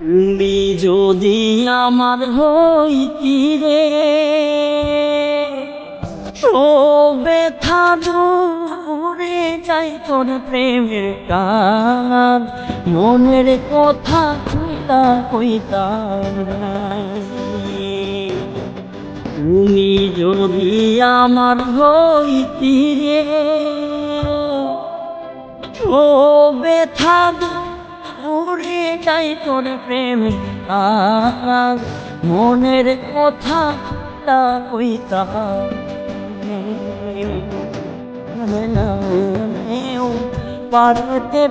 তুমি যদি আমার হইতি রে, ও ব্যথা দূরে যাই তোর প্রেমের কান মনের কথা কইতা কইতাম না। তুমি যদি আমার হইতি রে, ও ব্যথা মরে যাই তোর প্রেমে মনের কথা না কইতা পার্বতী